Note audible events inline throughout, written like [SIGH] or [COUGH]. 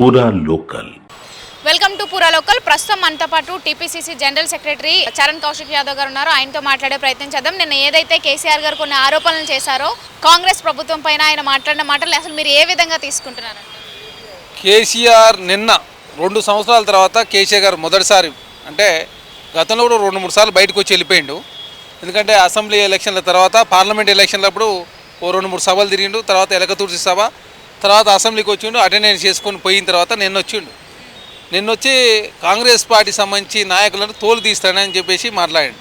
Pura local welcome to Pura local ప్రస్తుతం మనతో పాటు TPCC general secretary Charan Kaushik Yadav garu ఉన్నారు. ఆయనతో మాట్లాడే ప్రయత్నం చేద్దాం. నిన్న ఏదైతే కేసీఆర్ గారు కొన్ని ఆరోపణలు చేశారో కాంగ్రెస్ ప్రభుత్వం పైన ఆయన మాట్లాడిన మాటలు అసలు మీరు ఏ విధంగా తీసుకుంటున్నారు? కేసీఆర్ నిన్న రెండు సంవత్సరాల తర్వాత కేసీఆర్ గారు మొదటిసారి అంటే గతంలో కూడా రెండు మూడు సార్లు బయటకు వచ్చి వెళ్ళిపోయిండు. ఎందుకంటే అసెంబ్లీ ఎలక్షన్ల తర్వాత పార్లమెంట్ ఎలక్షన్లప్పుడు ఓ రెండు మూడు సభలు తిరిగిండు తర్వాత ఎలకతుర్చి సభ తర్వాత అసెంబ్లీకి వచ్చిండు అటెండెన్స్ చేసుకొని పోయిన తర్వాత నిన్న వచ్చిండు. నిన్న వచ్చి కాంగ్రెస్ పార్టీ సంబంధించి నాయకులను తోలు తీస్తానని చెప్పేసి మాట్లాడాడు.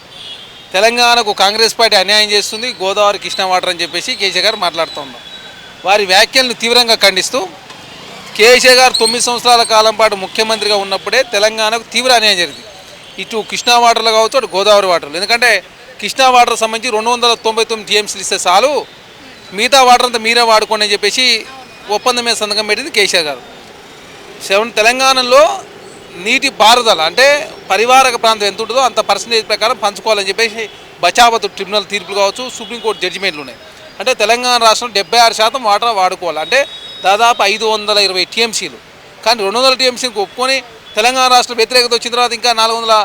తెలంగాణకు కాంగ్రెస్ పార్టీ అన్యాయం చేస్తుంది గోదావరి కృష్ణ వాటర్ అని చెప్పేసి కేసీఆర్ గారు మాట్లాడుతున్నాం వారి వ్యాఖ్యలను తీవ్రంగా ఖండిస్తూ కేసీఆర్ గారు తొమ్మిది సంవత్సరాల కాలం పాటు ముఖ్యమంత్రిగా ఉన్నప్పుడే తెలంగాణకు తీవ్ర అన్యాయం జరిగింది. ఇటు కృష్ణా వాటర్లు కావచ్చు అటు గోదావరి వాటర్లు. ఎందుకంటే కృష్ణా వాటర్ సంబంధించి రెండు వందల తొంభై తొమ్మిది టీఎంసీలు ఇస్తే చాలు మిగతా వాటర్ అంతా మీరే వాడుకోండి అని చెప్పేసి ఒప్పందం మీద సంతకం పెట్టింది కేసీఆర్ గారు. సెవెన్ తెలంగాణలో నీటి పారుదల అంటే పరివారక ప్రాంతం ఎంత ఉంటుందో అంత పర్సంటేజ్ ప్రకారం పంచుకోవాలని చెప్పేసి బచావత్ ట్రిబ్యునల్ తీర్పులు కావచ్చు సుప్రీంకోర్టు జడ్జిమెంట్లు ఉన్నాయి. అంటే తెలంగాణ రాష్ట్రం డెబ్బై ఆరు శాతం వాటర్ వాడుకోవాలి. అంటే దాదాపు ఐదు వందల ఇరవై టీఎంసీలు. కానీ రెండు వందల టీఎంసీకి ఒప్పుకొని తెలంగాణ రాష్ట్రం వ్యతిరేకత వచ్చిన తర్వాత ఇంకా నాలుగు వందల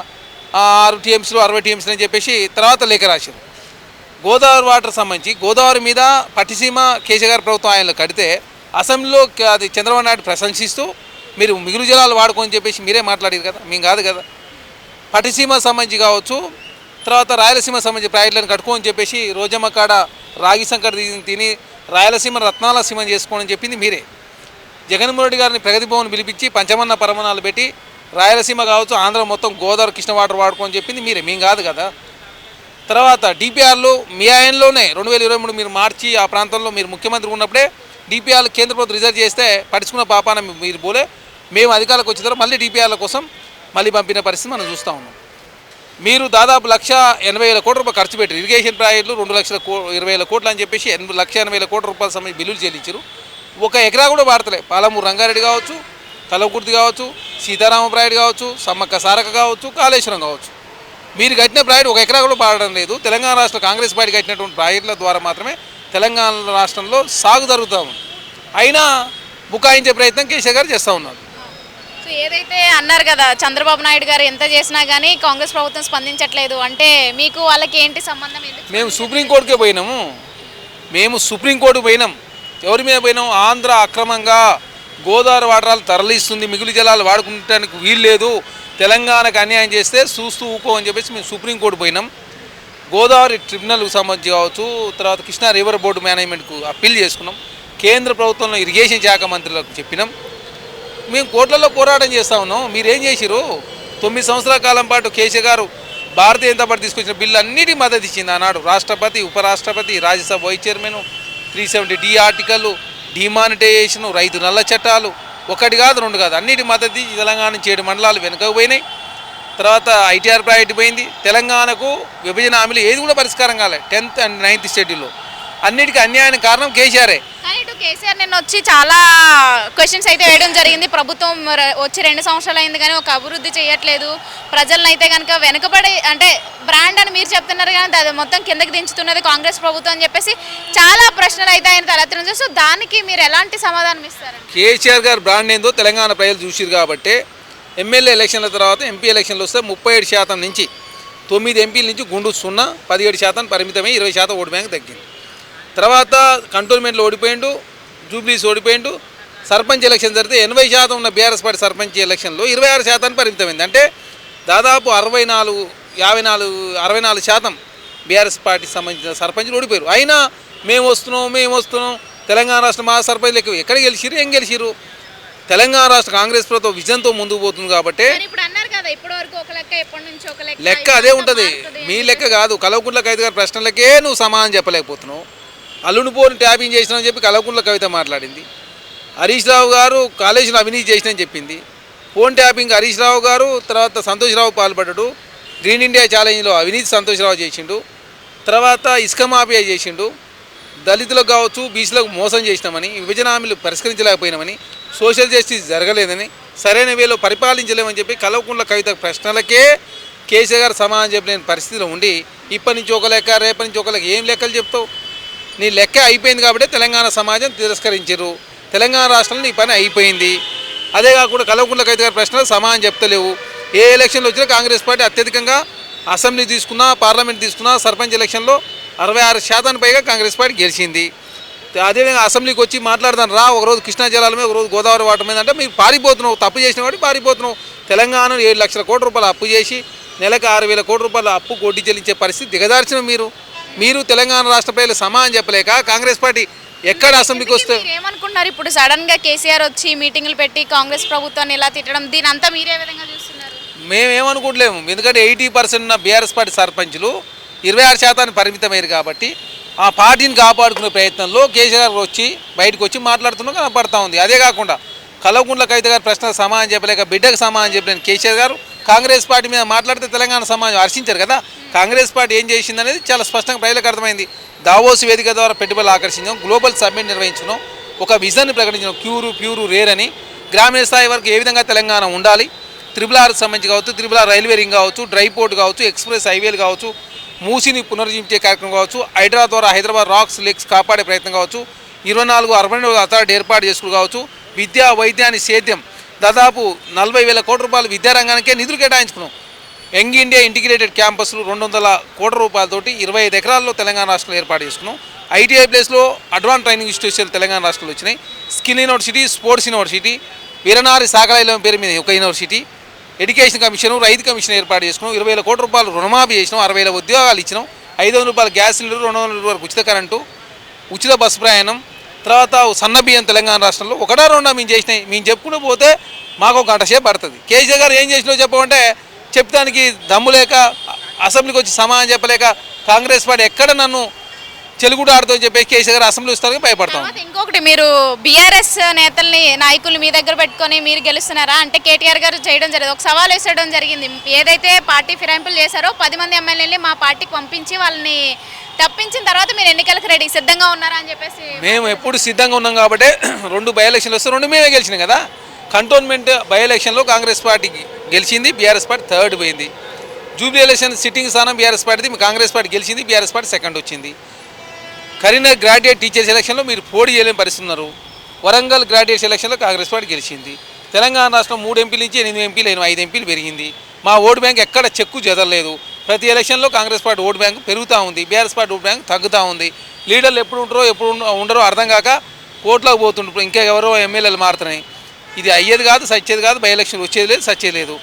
ఆరు టీఎంసీలు అరవై టీఎంసీలు అని చెప్పేసి తర్వాత లేఖ రాశారు. గోదావరి వాటర్ సంబంధించి గోదావరి మీద పట్టిసీమ కేసీఆర్ ప్రభుత్వం ఆయనలో కడితే అసెంబ్లీలో అది చంద్రబాబు నాయుడు ప్రశంసిస్తూ మీరు మిగులు జలాలు వాడుకోని చెప్పేసి మీరే మాట్లాడారు కదా మేము కాదు కదా. పట్టిసీమ సంబంధించి కావచ్చు తర్వాత రాయలసీమ సంబంధించి ప్రాజెక్టులను కట్టుకోని చెప్పేసి రోజమ్మ కాడ రాగి సంకట తిని- తిని రాయలసీమ రత్నాల సీమ చేసుకోమని చెప్పింది మీరే. జగన్మోహన్ రెడ్డి గారిని ప్రగతి భవన్ పిలిపించి పంచమన్న పరమనాలు పెట్టి రాయలసీమ కావచ్చు ఆంధ్ర మొత్తం గోదావరి కృష్ణ వాటర్ వాడుకోని చెప్పింది మీరే మేము కాదు కదా. తర్వాత డిపిఆర్లు మీ ఆయనలోనే రెండు వేల ఇరవై మూడు మీరు మార్చి ఆ ప్రాంతంలో మీరు ముఖ్యమంత్రి ఉన్నప్పుడే డిపిఆర్లు కేంద్ర ప్రభుత్వం రిజర్వ్ చేస్తే పడుచుకున్న పాపాన మీరు పోలే. మేము అధికారులకు వచ్చిన తర్వాత మళ్ళీ డిపిఆర్ల కోసం మళ్ళీ పంపిన పరిస్థితి మనం చూస్తూ ఉన్నాం. మీరు దాదాపు లక్ష ఎనభై వేల కోట్ల రూపాయలు ఖర్చు పెట్టారు. ఇరిగేషన్ ప్రాజెక్టులు రెండు లక్షల కో ఇరవై వేల కోట్లు అని చెప్పేసి ఎనభై లక్ష ఎనభై వేల కోట్ల రూపాయల సమయం బిల్లులు చెల్లించారు. ఒక ఎకరా కూడా వాడతలే. పాలమూరు రంగారెడ్డి కావచ్చు కలవకుర్తి కావచ్చు సీతారామ ప్రాయుడు కావచ్చు సమ్మక్క సారక కావచ్చు కాళేశ్వరం కావచ్చు. మీరు కట్టిన ప్రాజెక్ట్ ఒక ఎకరా కూడా పాడడం లేదు. తెలంగాణ రాష్ట్ర కాంగ్రెస్ పార్టీ కట్టినటువంటి ప్రాజెక్టుల ద్వారా మాత్రమే తెలంగాణ రాష్ట్రంలో సాగు జరుగుతూ ఉంది. అయినా బుకాయించే ప్రయత్నం కేసీఆర్ గారు చేస్తూ ఉన్నారు. సో ఏదైతే అన్నారు కదా చంద్రబాబు నాయుడు గారు ఎంత చేసినా కానీ కాంగ్రెస్ ప్రభుత్వం స్పందించట్లేదు. అంటే మీకు వాళ్ళకి ఏంటి సంబంధం? మేము సుప్రీంకోర్టుకే పోయినాము. మేము సుప్రీంకోర్టు పోయినాం. ఎవరి మీద పోయినాం? ఆంధ్ర అక్రమంగా గోదావరి వాటరాలు తరలిస్తుంది మిగులు జలాలు వాడుకుంటానికి వీలు లేదు తెలంగాణకు అన్యాయం చేస్తే చూస్తూ ఊకో అని చెప్పేసి మేము సుప్రీంకోర్టు పోయినాం. గోదావరి ట్రిబ్యునల్కు సంబంధించి కావచ్చు తర్వాత కృష్ణా రివర్ బోర్డు మేనేజ్మెంట్కు అప్పీల్ చేసుకున్నాం. కేంద్ర ప్రభుత్వంలో ఇరిగేషన్ శాఖ మంత్రులకు చెప్పినాం. మేము కోట్లలో పోరాటం చేస్తా ఉన్నాం. మీరేం చేసిరు తొమ్మిది సంవత్సరాల కాలం పాటు కేసీఆర్ గారు భారతీయ జనతా పార్టీ తీసుకొచ్చిన బిల్లు అన్నిటికీ మద్దతు ఇచ్చింది ఆనాడు. రాష్ట్రపతి ఉపరాష్ట్రపతి Rajya Sabha vice chairman three seventy D article demonetisation రైతు నల్ల చట్టాలు ఒకటి కాదు రెండు కాదు అన్నిటి మద్దతు తెలంగాణ నుంచి ఏడు మండలాలు వెనుకకు పోయినాయి. తర్వాత ఐటీఆర్ ప్రాజెక్ట్ పోయింది. తెలంగాణకు విభజన హామీలు ఏది కూడా పరిష్కారం కాలే. టెన్త్ అండ్ నైన్త్ షెడ్యూల్లో. అన్నిటికీ అన్యాయానికి కారణం కేసీఆరే. కానీ ఇటు కేసీఆర్ నిన్న వచ్చి చాలా క్వశ్చన్స్ అయితే వేయడం జరిగింది. ప్రభుత్వం ర- వచ్చి రెండు సంవత్సరాలు అయింది కానీ ఒక అభివృద్ధి చేయట్లేదు. ప్రజలను అయితే కనుక వెనుకబడి అంటే బ్రాండ్ అని మీరు చెప్తున్నారు కానీ అది మొత్తం కిందకి దించుతున్నది కాంగ్రెస్ ప్రభుత్వం అని చెప్పేసి చాలా ప్రశ్నలు అయితే ఆయన తలెత్తడం సో దానికి మీరు ఎలాంటి సమాధానం ఇస్తారండి? కేసీఆర్ గారు బ్రాండ్ ఏందో తెలంగాణ ప్రజలు చూసిరు కాబట్టి ఎమ్మెల్యే ఎలక్షన్ల తర్వాత ఎంపీ ఎలక్షన్లు వస్తే ముప్పై ఏడు శాతం నుంచి తొమ్మిది ఎంపీల నుంచి గుండు సున్నా పదిహేడు శాతం పరిమితమై ఇరవై శాతం ఓటు బ్యాంక్ తగ్గింది. తర్వాత కంటోన్మెంట్లో ఓడిపోయిండు జూబ్లీస్ ఓడిపోయిండు సర్పంచ్ ఎలక్షన్ జరిగితే ఎనభై శాతం ఉన్న బీఆర్ఎస్ పార్టీ సర్పంచ్ ఎలక్షన్లో ఇరవై ఆరు శాతానికి పరిమితమైంది. అంటే దాదాపు అరవై నాలుగు యాభై నాలుగు అరవై నాలుగు శాతం బీఆర్ఎస్ పార్టీకి సంబంధించిన సర్పంచ్లు ఓడిపోయారు. అయినా మేము వస్తున్నాం మేము వస్తున్నాం తెలంగాణ రాష్ట్ర మా సర్పంచ్ లెక్క ఎక్కడ గెలిచిరు ఏం గెలిచిరు తెలంగాణ రాష్ట్ర కాంగ్రెస్ ప్రభుత్వం విజన్తో ముందుకు పోతుంది కాబట్టి లెక్క అదే ఉంటుంది. మీ లెక్క కాదు. కలవకుంట్ల కవిత గారి ప్రశ్నలకే నువ్వు సమాధానం చెప్పలేకపోతున్నావు. అల్లుని పోని ట్యాపింగ్ చేసినావు చెప్పి కలవకుంట్ల కవిత మాట్లాడింది. హరీష్ రావు గారు కాలేజీలో అవినీతి చేసినని చెప్పింది. ఫోన్ ట్యాపింగ్ హరీష్ రావు గారు తర్వాత సంతోష్ రావు పాల్పడ్డాడు. గ్రీన్ ఇండియా ఛాలెంజ్లో అవినీతి సంతోష్ రావు చేసిండు. తర్వాత ఇసుక మాఫియా చేసిండు. దళితులకు కావచ్చు బీసీలకు మోసం చేసినామని విభజన హామీలు పరిష్కరించలేకపోయినామని సోషల్ జస్టిస్ జరగలేదని సరైన వేలో పరిపాలించలేమని చెప్పి కలవకుంట్ల కవిత ప్రశ్నలకే కేసీఆర్ గారు సమాధానం చెప్పలేని పరిస్థితిలో ఉండి ఇప్పటి నుంచి ఒక లెక్క రేపటి నుంచి ఒక లెక్క ఏం లెక్కలు చెప్తావు? నీ లెక్క అయిపోయింది కాబట్టి తెలంగాణ సమాజం తిరస్కరించారు తెలంగాణ రాష్ట్రంలో నీ పని అయిపోయింది. అదే కాకుండా కలవకుంట్ల కవిత గారి ప్రశ్నలు సమాధానం చెప్తలేవు. ఏ ఎలక్షన్లు వచ్చినా కాంగ్రెస్ పార్టీ అత్యధికంగా అసెంబ్లీ తీసుకున్నా పార్లమెంట్ తీసుకున్నా సర్పంచ్ ఎలక్షన్లో అరవై ఆరు శాతానికి పైగా కాంగ్రెస్ పార్టీ గెలిచింది. అదేవిధంగా అసెంబ్లీకి వచ్చి మాట్లాడదాను రా ఒకరోజు కృష్ణా జలాల మీద ఒకరోజు గోదావరి వాటర్ మీద. అంటే మీరు పారిపోతున్నావు తప్పు చేసిన వాటి పారిపోతున్నావు. తెలంగాణను ఏడు లక్షల కోట్ల రూపాయలు అప్పు చేసి నెలకు ఆరు వేల కోట్ల రూపాయల అప్పు కొడ్డి చెల్లించే పరిస్థితి దిగదార్చిన మీరు. మీరు తెలంగాణ రాష్ట్ర ప్రజలు సమానం చెప్పలేక కాంగ్రెస్ పార్టీ ఎక్కడ అసెంబ్లీకి వస్తే ఏమనుకుంటున్నారు ఇప్పుడు సడన్గా కేసీఆర్ వచ్చి మీటింగ్లు పెట్టి కాంగ్రెస్ ప్రభుత్వాన్ని ఇలా తిట్టడం దీని అంతా మీరే విధంగా చూస్తున్నారు? మేమేమనుకోవట్లేము ఎందుకంటే ఎయిటీ పర్సెంట్ ఉన్న బీఆర్ఎస్ పార్టీ సర్పంచులు ఇరవై ఆరు శాతానికి పరిమితమయ్యారు కాబట్టి ఆ పార్టీని కాపాడుకునే ప్రయత్నంలో కేసీఆర్ గారు వచ్చి బయటకు వచ్చి మాట్లాడుతున్నా కనపడతా ఉంది. అదే కాకుండా కలవకుంట్ల కవిత గారు ప్రశ్నకు సమాధానం చెప్పలేక బిడ్డకు సమాధానం చెప్పలేని కేసీఆర్ గారు కాంగ్రెస్ పార్టీ మీద మాట్లాడితే తెలంగాణ సమాజం హర్షించారు కదా. కాంగ్రెస్ పార్టీ ఏం చేసింది అనేది చాలా స్పష్టంగా ప్రజలకు అర్థమైంది. దావోస్ వేదిక ద్వారా పెట్టుబడులు ఆకర్షించాం గ్లోబల్ సమ్మిట్ నిర్వహించడం ఒక విజన్ ప్రకటించడం క్యూరు ప్యూరు రేర్ అని. గ్రామీణ స్థాయి వరకు ఏ విధంగా తెలంగాణ ఉండాలి? త్రిబుల్ ఆర్కి సంబంధించి కావచ్చు త్రిబుల్ ఆర్ రైల్వే రింగ్ కావచ్చు డ్రై పోర్ట్ కావచ్చు ఎక్స్ప్రెస్ హైవేలు కావచ్చు మూసిని పునర్జీవించే కార్యక్రమం కావచ్చు హైడ్రా ద్వారా హైదరాబాద్ రాక్స్ లేక్స్ కాపాడే ప్రయత్నం కావచ్చు ఇరవై నాలుగు అర్బన్ అథారిటీ ఏర్పాటు చేసుకుని కావచ్చు విద్యా వైద్యాన్ని సేద్యం దాదాపు నలభై వేల కోట్ల రూపాయలు విద్యారంగానికే నిధులు కేటాయించుకున్నాం. యంగ్ ఇండియా ఇంటిగ్రేటెడ్ క్యాంపస్లు రెండు వందల కోట్ల రూపాయలతోటి ఇరవై ఐదు ఎకరాల్లో తెలంగాణ రాష్ట్రంలో ఏర్పాటు చేసుకున్నాం. ఐటీఐ ప్లేస్లో అడ్వాన్స్ ట్రైనింగ్ ఇన్స్టిట్యూషన్ తెలంగాణ రాష్ట్రంలో వచ్చినాయి. స్కిల్ యూనివర్సిటీ స్పోర్ట్స్ యూనివర్సిటీ వీరనారి సాగరైలం పేరు మీద ఒక యూనివర్సిటీ ఎడ్యుకేషన్ కమిషన్ రైతు కమిషన్ ఏర్పాటు చేసుకున్నాం. ఇరవై వేల కోట్ల రూపాయలు రుణమాఫీ చేసినాం. అరవై వేల ఉద్యోగాలు ఇచ్చినాం. ఐదు వందల రూపాయల గ్యాస్ సిలిండర్ రెండు వందల వరకు ఉచిత కరెంటు ఉచిత బస్సు ప్రయాణం. తర్వాత సన్న బియ్యం తెలంగాణ రాష్ట్రంలో ఒకటా రెండా మేము చేసినాయి. మేము చెప్పుకుని పోతే మాకు ఒక గంట సేపు పడుతుంది. కేసీఆర్ గారు ఏం చేసినో చెప్పమంటే చెప్తానికి దమ్ము లేక అసెంబ్లీకి వచ్చి సమాధానం చెప్పలేక కాంగ్రెస్ పార్టీ ఎక్కడ నన్ను చెలుగుడు ఆడుతో చెప్పి కేసీఆర్ గారు అసెంబ్లీ వస్తారని భయపడతాం. తర్వాత ఇంకొకటి మీరు బీఆర్ఎస్ నేతల్ని నాయకులు మీ దగ్గర పెట్టుకొని మీరు గెలుస్తున్నారా? అంటే కేటీఆర్ గారు చేయడం జరిగింది. ఒక సవాల్ వేసడం జరిగింది. ఏదైతే పార్టీ ఫిరాయింపులు చేశారో పది మంది ఎమ్మెల్యేని మా పార్టీకి పంపించి వాళ్ళని తప్పించిన తర్వాత మీరు ఎన్నికలకు రెడీ సిద్ధంగా ఉన్నారా అని చెప్పేసి మేము ఎప్పుడు సిద్ధంగా ఉన్నాం కాబట్టి [CLEARS THROAT] రెండు బై ఎలక్షన్లు వస్తే రెండు మేమే గెలిచినాం కదా. కంటోన్మెంట్ బై ఎలక్షన్లో కాంగ్రెస్ పార్టీకి గెలిచింది బీఆర్ఎస్ పార్టీ థర్డ్ పోయింది. జూబ్లీ ఎలక్షన్ సిట్టింగ్ స్థానం బీఆర్ఎస్ పార్టీది కాంగ్రెస్ పార్టీ గెలిచింది బీఆర్ఎస్ పార్టీ సెకండ్ వచ్చింది. కరీంనగర్ గ్రాడ్యుయేట్ టీచర్స్ ఎలక్షన్లో మీరు పోటీ చేయలేని పరిస్థితి ఉన్నారు. వరంగల్ గ్రాడ్యుయేట్స్ ఎలక్షన్లో కాంగ్రెస్ పార్టీ గెలిచింది. తెలంగాణ రాష్ట్రం మూడు ఎంపీల నుంచి ఎనిమిది ఎంపీలు అయిన ఐదు ఎంపీలు పెరిగింది. మా ఓటు బ్యాంక్ ఎక్కడ చెక్కు జదలేదు ప్రతి ఎలక్షన్లో కాంగ్రెస్ పార్టీ ఓటు బ్యాంక్ పెరుగుతూ ఉంది. బీఆర్ఎస్ పార్టీ ఓటు బ్యాంక్ తగ్గుతూ ఉంది. లీడర్లు ఎప్పుడు ఉంటారో ఎప్పుడు ఉండరో అర్థం కాక కోట్లోకి పోతుంటారు ఇంకా ఎవరో ఎమ్మెల్యేలు మారుతున్నాయి. ఇది అయ్యేది కాదు సచ్చేది కాదు బై ఎలక్షన్ వచ్చేది లేదు సచ్చేది లేదు.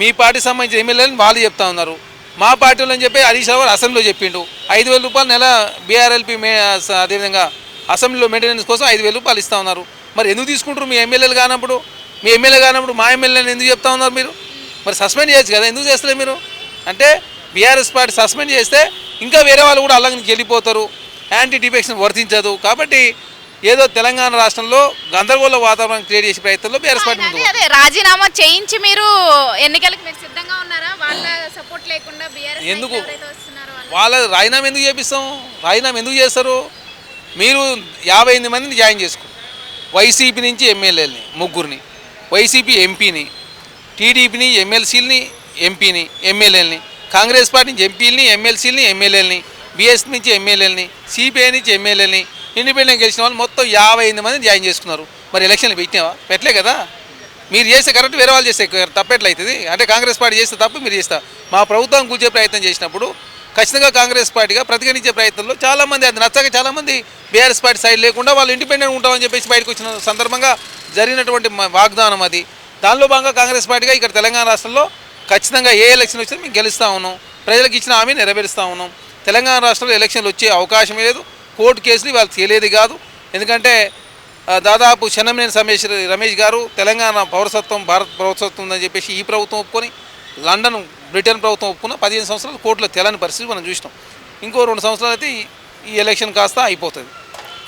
మీ పార్టీ సంబంధించిన ఎమ్మెల్యేలను వాళ్ళు చెప్తా ఉన్నారు. మా పార్టీలో అని చెప్పి హరీష్ రావు అసెంబ్లీలో చెప్పిండు. ఐదు వేల రూపాయలు నెల బీఆర్ఎల్పీ మే అదేవిధంగా అసెంబ్లీలో మెయింటెనెన్స్ కోసం ఐదు వేల రూపాయలు ఇస్తా ఉన్నారు. మరి ఎందుకు తీసుకుంటారు మీ ఎమ్మెల్యేలు కానప్పుడు? మీ ఎమ్మెల్యే కానప్పుడు మా ఎమ్మెల్యేని ఎందుకు చెప్తా ఉన్నారు మీరు? మరి సస్పెండ్ చేయొచ్చు కదా ఎందుకు చేస్తలేదు మీరు? అంటే బీఆర్ఎస్ పార్టీ సస్పెండ్ చేస్తే ఇంకా వేరే వాళ్ళు కూడా అలాగని వెళ్ళిపోతారు. యాంటీ డిఫెక్షన్ వర్తించదు. కాబట్టి ఏదో తెలంగాణ రాష్ట్రంలో గందరగోళ వాతావరణం క్రియేట్ చేసే ప్రయత్నంలో బీఆర్ఎస్ పార్టీ ముందు అదే రాజీనామా చేయించి మీరు ఎన్నికలకు మీరు సిద్ధంగా ఉన్నారా? వాళ్ళ సపోర్ట్ లేకుండా బీఆర్ఎస్ ఎందుకు? వాళ్ళు వాళ్ళ రాజీనామా ఎందుకు చేపిస్తాం? రాజీనామా ఎందుకు చేస్తారు? మీరు యాభై ఎనిమిది మందిని జాయిన్ చేసుకో. వైసీపీ నుంచి ఎమ్మెల్యేలని ముగ్గురిని. వైసీపీ ఎంపీని టీడీపీని ఎమ్మెల్సీలని ఎంపీని ఎమ్మెల్యేలని. కాంగ్రెస్ పార్టీ నుంచి ఎంపీలని ఎమ్మెల్సీలని ఎమ్మెల్యేలని. బీఎస్ నుంచి ఎమ్మెల్యేలని సిపిఐ నుంచి ఎమ్మెల్యేలని. ఇండిపెండెంట్ గెలిచిన వాళ్ళు మొత్తం యాభై ఎనిమిది మంది జాయిన్ చేసుకున్నారు. మరి ఎలక్షన్లు పెట్టినావా? పెట్టలే కదా. మీరు చేస్తే కరెక్ట్ వేరే వాళ్ళు చేస్తే తప్పెట్లయితుంది. అంటే కాంగ్రెస్ పార్టీ చేస్తే తప్పు మీరు చేస్తా. మా ప్రభుత్వం కూర్చే ప్రయత్నం చేసినప్పుడు ఖచ్చితంగా కాంగ్రెస్ పార్టీగా ప్రతిఘటించే ప్రయత్నంలో చాలామంది అది నచ్చక చాలామంది బీఆర్ఎస్ పార్టీ సైడ్ లేకుండా వాళ్ళు ఇండిపెండెంట్ ఉంటామని చెప్పేసి బయటకు వచ్చిన సందర్భంగా జరిగినటువంటి వాగ్దానం అది. దానిలో భాగంగా కాంగ్రెస్ పార్టీగా ఇక్కడ తెలంగాణ రాష్ట్రంలో ఖచ్చితంగా ఏ ఎలక్షన్ వచ్చినా మేము గెలుస్తా ఉన్నాం. ప్రజలకు ఇచ్చిన హామీ నెరవేరుస్తూ ఉన్నాం. తెలంగాణ రాష్ట్రంలో ఎలక్షన్లు వచ్చే అవకాశమే లేదు. కోర్టు కేసులు వాళ్ళు తేలేది కాదు. ఎందుకంటే దాదాపు చెన్నమనేని రమేష్ రమేష్ గారు తెలంగాణ పౌరసత్వం భారత పౌరసత్వం ఉందని చెప్పేసి ఈ ప్రభుత్వం ఒప్పుకొని లండన్ బ్రిటన్ ప్రభుత్వం ఒప్పుకున్న పదిహేను సంవత్సరాలు కోర్టులో తెలని పరిస్థితి మనం చూసినాం. ఇంకో రెండు సంవత్సరాలు అయితే ఈ- ఎలక్షన్ కాస్త అయిపోతుంది.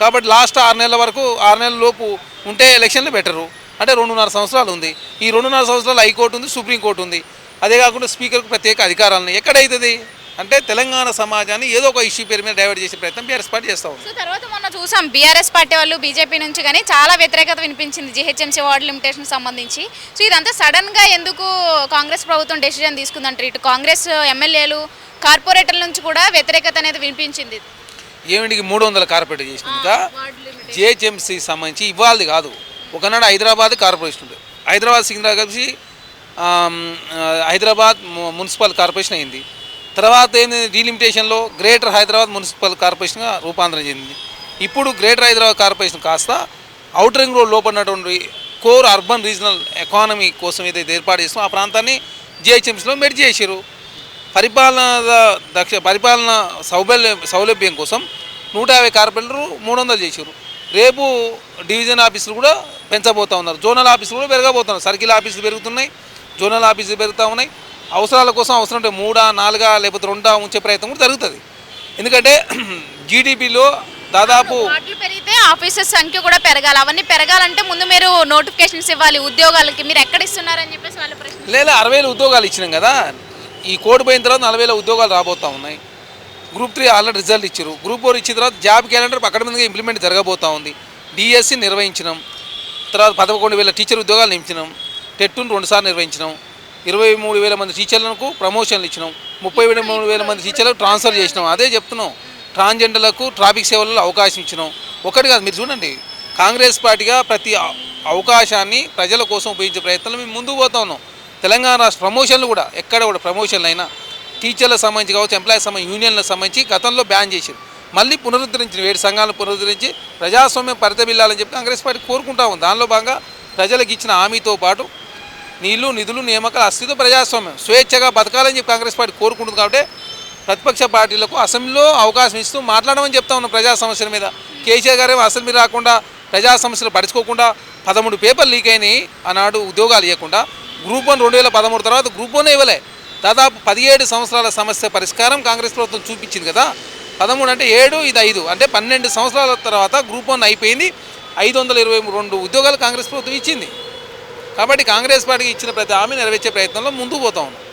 కాబట్టి లాస్ట్ ఆరు నెలల వరకు ఆరు నెలల లోపు ఉంటే ఎలక్షన్లు బెటరు. అంటే రెండున్నర సంవత్సరాలు ఉంది. ఈ రెండున్నర సంవత్సరాలు హైకోర్టు ఉంది సుప్రీంకోర్టు ఉంది. అదే కాకుండా స్పీకర్కు ప్రత్యేక అధికారాలను ఎక్కడైతుంది అంటే తెలంగాణ సమాజాన్ని ఏదో ఒక ఇష్యూ పేరు మీద డైవర్ట్ చేసే ప్రయత్నం బీఆర్ఎస్ పార్టీ చేస్తూ ఉంది. సో తర్వాత మొన్న చూసాం బీఆర్ఎస్ పార్టీ వాళ్ళు బీజేపీ నుంచి కానీ చాలా వ్యతిరేకత వినిపించింది జిహెచ్ఎంసీ వార్డు లిమిటేషన్ సంబంధించి. సో ఇదంతా సడన్గా ఎందుకు కాంగ్రెస్ ప్రభుత్వం డెసిజన్ తీసుకుందంటారు ఇటు కాంగ్రెస్ ఎమ్మెల్యేలు కార్పొరేటర్ల నుంచి కూడా వ్యతిరేకత అనేది వినిపించింది. ఏమిటికి మూడు వందల కార్పొరేట్ చేసినాక జిహెచ్ఎంసీ సంబంధించి ఇవ్వాలి కాదు. ఒకనాడు హైదరాబాద్ కార్పొరేషన్ ఉండే హైదరాబాద్ సికింద్రాబాద్ కలిసి హైదరాబాద్ మున్సిపల్ కార్పొరేషన్ అయింది. తర్వాత ఏంది డీలిమిటేషన్లో గ్రేటర్ హైదరాబాద్ మున్సిపల్ కార్పొరేషన్గా రూపాంతరం చెందింది. ఇప్పుడు గ్రేటర్ హైదరాబాద్ కార్పొరేషన్ కాస్త అవుటర్ రింగ్ రోడ్ లోపల కోర్ అర్బన్ రీజనల్ ఎకానమీ కోసం ఏదైతే ఏర్పాటు చేస్తామో ఆ ప్రాంతాన్ని జిహెచ్ఎంసీలో మెడ్ చేశారు. పరిపాలన దక్ష పరిపాలన సౌలభ్యం సౌలభ్యం కోసం నూట యాభై కార్పొరేటర్లు మూడు వందలు చేశారు. రేపు డివిజన్ ఆఫీసులు కూడా పెంచబోతా ఉన్నారు. జోనల్ ఆఫీసులు కూడా పెరగబోతున్నారు. సర్కిల్ ఆఫీసులు పెరుగుతున్నాయి. జోనల్ ఆఫీసులు పెరుగుతూ ఉన్నాయి. అవసరాల కోసం అవసరం ఉంటే మూడా నాలుగా లేకపోతే రెండా ఉంచే ప్రయత్నం కూడా జరుగుతుంది ఎందుకంటే జీడిపిలో దాదాపు పెరిగితే ఆఫీసర్స్ సంఖ్య కూడా పెరగాలి అవన్నీ పెరగాలంటే ముందు మీరు నోటిఫికేషన్స్ ఇవ్వాలి ఉద్యోగాలకి మీరు ఎక్కడ ఇస్తున్నారని చెప్పేసి వాళ్ళు ప్రశ్న లేదా అరవై వేల ఉద్యోగాలు ఇచ్చినాం కదా ఈ కోడ్ పోయిన తర్వాత నలభై వేల ఉద్యోగాలు రాబోతా ఉన్నాయి గ్రూప్ త్రీ ఆల్రెడీ రిజల్ట్ ఇచ్చారు గ్రూప్ ఫోర్ ఇచ్చిన తర్వాత జాబ్ క్యాలెండర్ అకాడమిక్గా ఇంప్లిమెంట్ జరగబోతా ఉంది డిఎస్సి నిర్వహించినాం తర్వాత పదకొండు వేల టీచర్ ఉద్యోగాలు నింపినాం టెట్టును రెండుసార్లు నిర్వహించినాం ఇరవై మూడు వేల మంది టీచర్లకు ప్రమోషన్లు ఇచ్చినాం. ముప్పై మూడు వేల మంది టీచర్లకు ట్రాన్స్ఫర్ చేసినాం. అదే చెప్తున్నాం. ట్రాన్స్జెండర్లకు ట్రాఫిక్ సేవలలో అవకాశం ఇచ్చినాం. ఒకటి కాదు మీరు చూడండి. కాంగ్రెస్ పార్టీగా ప్రతి అవకాశాన్ని ప్రజల కోసం ఉపయోగించే ప్రయత్నంలో మేము ముందుకు పోతా ఉన్నాం. తెలంగాణ రాష్ట్ర ప్రమోషన్లు కూడా ఎక్కడ కూడా ప్రమోషన్లు అయినా టీచర్లకు సంబంధించి కావచ్చు ఎంప్లాయీస్ సంబంధించి యూనియన్లకు సంబంధించి గతంలో బ్యాన్ చేశారు. మళ్ళీ పునరుద్ధరించిన వేడి సంఘాలను పునరుద్ధరించి ప్రజాస్వామ్యం పరితబిల్లాలని చెప్పి కాంగ్రెస్ పార్టీ కోరుకుంటా ఉంది. దానిలో భాగంగా ప్రజలకు ఇచ్చిన హామీతో పాటు నీళ్ళు నిధులు నియామకాలు అస్తిత్వ ప్రజాస్వామ్యం. స్వేచ్ఛగా బతకాలని చెప్పి కాంగ్రెస్ పార్టీ కోరుకుంటుంది కాబట్టి ప్రతిపక్ష పార్టీలకు అసెంబ్లీలో అవకాశం ఇస్తూ మాట్లాడమని చెప్తా ఉన్నాం ప్రజా సమస్యల మీద. కేసీఆర్ గారేమో అసెంబ్లీ రాకుండా ప్రజా సమస్యలు పడుచుకోకుండా పదమూడు పేపర్లు లీక్ అయినాయి. ఆనాడు ఉద్యోగాలు ఇవ్వకుండా గ్రూప్ వన్ రెండు వేల పదమూడు తర్వాత గ్రూప్ వన్ ఇవ్వలే. దాదాపు పదిహేడు సంవత్సరాల సమస్య పరిష్కారం కాంగ్రెస్ ప్రభుత్వం చూపించింది కదా. పదమూడు అంటే ఏడు ఇది ఐదు. అంటే పన్నెండు సంవత్సరాల తర్వాత గ్రూప్ వన్ అయిపోయింది. ఐదు వందల ఇరవై రెండు ఉద్యోగాలు కాంగ్రెస్ ప్రభుత్వం ఇచ్చింది. కాబట్టి కాంగ్రెస్ పార్టీకి ఇచ్చిన ప్రతి హామీ నెరవేర్చే ప్రయత్నంలో ముందుకు పోతా ఉన్నాం.